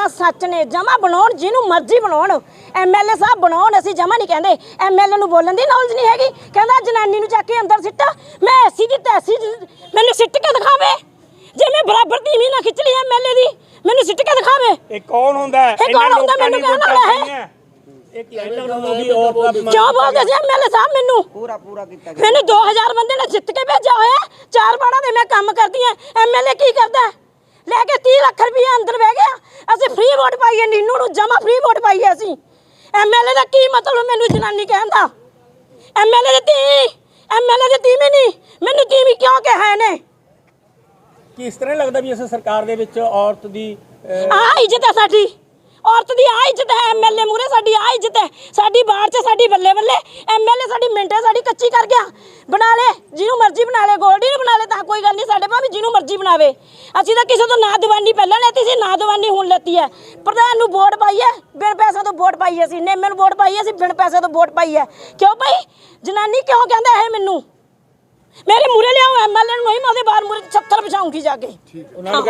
ਗੱਲਾਂ ਸੱਚ ਨੇ ਜਮਾ ਬਣਾਉਣ ਜਿਹਨੂੰ ਮਰਜ਼ੀ ਬਣਾਉਣ। ਐਮਐਲਏ ਸਾਹਿਬ ਬਣਾਉਣ ਅਸੀਂ ਜਮਾ ਨਹੀਂ ਕਹਿੰਦੇ। ਐਮਐਲਏ ਨੂੰ ਬੋਲਣ ਦੀ ਨੌਲੇਜ ਨਹੀਂ ਹੈਗੀ। ਕਹਿੰਦਾ ਜਨਾਨੀ ਨੂੰ ਚੱਕ ਕੇ ਅੰਦਰ ਸਿੱਟ। ਮੈਂ ਐਸੀ ਦੀ ਤੈਸੀ ਮੈਨੂੰ ਸਿੱਟ ਕੇ ਦਿਖਾਵੇ। ਜੇ ਮੈਂ ਬਰਾਬਰ ਦੀ ਨਾ ਖਿੱਚ ਲਈ ਐਮਐਲਏ ਦੀ ਮੈਨੂੰ ਸਿੱਟ ਕੇ ਦਿਖਾਵੇ। ਇਹ ਕੌਣ ਹੁੰਦਾ? ਹੈ ਇਹ ਕੌਣ ਹੁੰਦਾ? ਮੈਨੂੰ ਕਹਿਣ ਵਾਲਾ ਹੈ। ਕਿਉਂ ਬੋਲਦੇ ਸੀ ਐਮਐਲਏ ਸਾਹਿਬ ਮੈਨੂੰ? ਪੂਰਾ ਪੂਰਾ ਕੀਤਾ ਗਿਆ। ਮੈਨੂੰ 2000 ਬੰਦੇ ਨੇ ਜਿੱਤ ਕੇ ਭੇਜਿਆ ਹੋਇਆ। ਚਾਰ ਬਾੜਾਂ ਦੇ ਮੈਂ ਕੰਮ ਕਰਦੀ ਆ ਐਮਐਲਏ ਕੀ ਕਰਦਾ? ਲੈ ਕੇ 30 ਲੱਖ ਰੁਪਏ ਅੰਦਰ ਬਹਿ ਗਿਆ। ਵੋਟ ਪਾਈਏ ਨੀਨੂ ਨੂੰ ਜਮਾ ਫ੍ਰੀ ਵੋਟ ਪਾਈਏ ਅਸੀਂ। ਐਮਐਲਏ ਦਾ ਕੀ ਮਤਲਬ ਮੈਨੂੰ ਜਨਾਨੀ ਕਹਿੰਦਾ ਐਮਐਲਏ ਦੇ ਤੀ ਐਮਐਲਏ ਦੇ ਤੀ ਨਹੀਂ ਮੈਨੂੰ ਤੀਵੀਂ ਕਿਉਂ ਕਿਹਾ ਇਹਨੇ? ਕਿਸ ਤਰ੍ਹਾਂ ਲੱਗਦਾ ਵੀ ਇਸ ਸਰਕਾਰ ਦੇ ਵਿੱਚ ਔਰਤ ਦੀ ਅਹ, ਆ ਇੱਜ਼ਤ ਹੈ ਸਾਡੀ। ਔਰਤ ਦੀ ਆ ਇੱਜ਼ਤ ਹੈ ਐਮਐਲਏ ਮੂਰੇ ਸਾਡੀ ਆ ਇੱਜ਼ਤ ਹੈ। ਸਾਡੀ ਬਾੜ 'ਚ ਸਾਡੀ ਬੱਲੇ ਬੱਲੇ ਐਮਐਲਏ ਸਾਡੀ ਮਿੰਟੇ ਸਾਡੀ ਕੱਚੀ ਕਰ ਗਿਆ। ਬਣਾ ਲੈ, ਜਿਹਨੂੰ ਮਰਜ਼ੀ ਬਣਾ ਲੈ, ਗੋਲਡੀ ਨੂੰ ਬਣਾ ਲੈ, ਤਾਂ ਕੋਈ ਗੱਲ ਨਹੀਂ, ਸਾਡੇ ਭਾਵੇਂ ਜਿਹਨੂੰ ਮਰਜ਼ੀ ਬਣਾਵੇ। ਅਸੀਂ ਤਾਂ ਕਿਸੇ ਤੋਂ ਨਾ ਦੀਵਾਨੀ ਪਹਿਲਾਂ ਲੈਤੀ ਸੀ, ਨਾ ਦੀਵਾਨੀ ਹੁਣ ਲੈਤੀ ਹੈ। ਪ੍ਰਧਾਨ ਨੂੰ ਵੋਟ ਪਾਈ ਹੈ, ਬਿਨ ਪੈਸੇ ਤੋਂ ਵੋਟ ਪਾਈ ਹੈ ਅਸੀਂ ਨੇ ਮੈਨੂੰ ਵੋਟ ਪਾਈ ਹੈ ਅਸੀਂ ਬਿਨ ਪੈਸੇ ਤੋਂ ਵੋਟ ਪਾਈ ਹੈ। ਕਿਉਂ ਭਾਈ? ਜਨਾਨੀ ਕਿਉਂ ਕਹਿੰਦਾ ਇਹ ਮੈਨੂੰ? ਮੇਰੇ ਮੂਰੇ ਲਿਆਓ ਐਮਐਲਏ ਨੂੰ ਨਹੀਂ ਮੈਂ ਉਹਦੇ ਬਾਹਰ ਮੂਰੇ 76 ਵਿਛਾਉਂਗੀ ਜਾ ਕੇ। ਉਹਨਾਂ ਨੂੰ